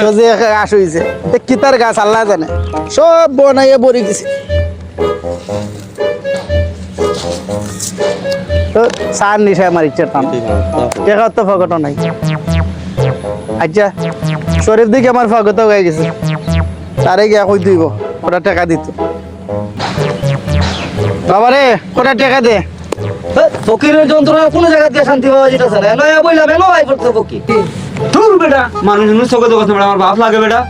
এত যে হয়েছে এ কিতার গাছ আল্লাহ জানে। সব বনাইয়ে বরি গেছে তো সার নিশে আমার ইচ্ছার টান টেকার তো ফগট নাই। আচ্ছা শরীর দিকে আমার ফগত হয়ে গেছে। তারে গিয়া কই দিব? ওটা টাকা দিত? বাবারে কটা টাকা দে? ফকিরের যন্ত্রণা কোনো জায়গা দিয়ে শান্তি পাওয়া যেটা না নয়া বইলাম বেটা মানুষ চোখে বেটা আমার বাপ লাগে বেটা